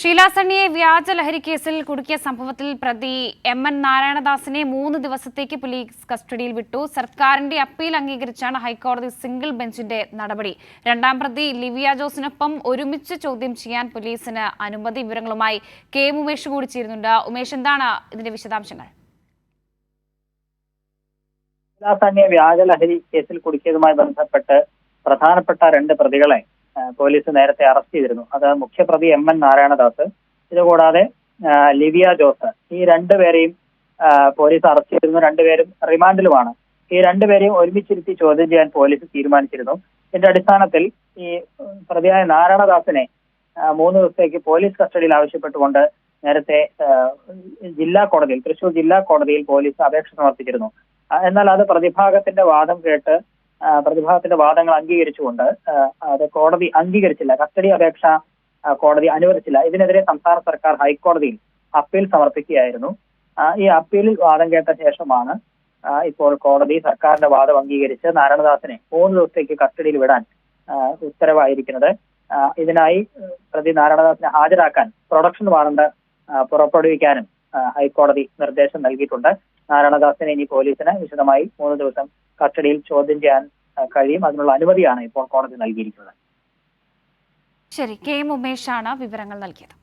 ഷീല സണ്ണിയെ വ്യാജ ലഹരി കേസിൽ കുടുക്കിയ സംഭവത്തിൽ പ്രതി എം എൻ നാരായണദാസിനെ മൂന്ന് ദിവസത്തേക്ക് പോലീസ് കസ്റ്റഡിയിൽ വിട്ടു. സർക്കാരിന്റെ അപ്പീൽ അംഗീകരിച്ചാണ് ഹൈക്കോടതി സിംഗിൾ ബെഞ്ചിന്റെ നടപടി. രണ്ടാം പ്രതി ലിവിയ ജോസിനൊപ്പം ഒരുമിച്ച് ചോദ്യം ചെയ്യാൻ പോലീസിന് അനുമതി വിവരങ്ങളുമായി കെ ഉമേഷ് കൂടി ചേരുന്നുണ്ട്. ഉമേഷ് എന്താണ് ഇതിന്റെ വിശദാംശങ്ങൾ? ഷീലാസണ്ണിയെ വ്യാജ ലഹരി കേസിൽ കുടുക്കിയതുമായി ബന്ധപ്പെട്ട് പ്രധാനപ്പെട്ട രണ്ട് പ്രതികളെ പോലീസ് നേരത്തെ അറസ്റ്റ് ചെയ്തിരുന്നു. അത് മുഖ്യപ്രതി എം എൻ നാരായണദാസ്. ഇതുകൂടാതെ ലിവിയ ജോസ്. ഈ രണ്ടുപേരെയും പോലീസ് അറസ്റ്റ് ചെയ്തിരുന്നു. രണ്ടുപേരും റിമാൻഡിലുമാണ്. ഈ രണ്ടുപേരെയും ഒരുമിച്ചിരുത്തി ചോദ്യം ചെയ്യാൻ പോലീസ് തീരുമാനിച്ചിരുന്നു. ഇതിന്റെ അടിസ്ഥാനത്തിൽ ഈ പ്രതിയായ നാരായണദാസിനെ മൂന്ന് ദിവസത്തേക്ക് പോലീസ് കസ്റ്റഡിയിൽ ആവശ്യപ്പെട്ടുകൊണ്ട് നേരത്തെ ജില്ലാ കോടതിയിൽ തൃശൂർ ജില്ലാ കോടതിയിൽ പോലീസ് അപേക്ഷ സമർപ്പിച്ചിരുന്നു. എന്നാൽ അത് പ്രതിഭാഗത്തിന്റെ വാദം കേട്ട് പ്രതിഭാഗത്തിന്റെ വാദങ്ങൾ അംഗീകരിച്ചുകൊണ്ട് അത് കോടതി അംഗീകരിച്ചില്ല. കസ്റ്റഡി അപേക്ഷ കോടതി അനുവദിച്ചില്ല. ഇതിനെതിരെ സംസ്ഥാന സർക്കാർ ഹൈക്കോടതിയിൽ അപ്പീൽ സമർപ്പിക്കുകയായിരുന്നു. ഈ അപ്പീലിൽ വാദം കേട്ട ശേഷമാണ് ഇപ്പോൾ കോടതി സർക്കാരിന്റെ വാദം അംഗീകരിച്ച് നാരായണദാസിനെ മൂന്ന് ദിവസത്തേക്ക് കസ്റ്റഡിയിൽ വിടാൻ ഉത്തരവായിരിക്കുന്നത്. ഇതിനായി പ്രതി നാരായണദാസിനെ ഹാജരാക്കാൻ പ്രൊഡക്ഷൻ വാറണ്ട് പുറപ്പെടുവിക്കാനും ഹൈക്കോടതി നിർദ്ദേശം നൽകിയിട്ടുണ്ട്. നാരായണദാസിനെ ഇനി പോലീസിന് വിശദമായി മൂന്ന് ദിവസം കസ്റ്റഡിയിൽ ചോദ്യം ചെയ്യാൻ കഴിയും. അതിനുള്ള അനുമതിയാണ് ഇപ്പോൾ കോടതി നൽകിയിരിക്കുന്നത്. ശരി. കെ. എം ഉമേഷാണ് വിവരങ്ങൾ നൽകിയത്.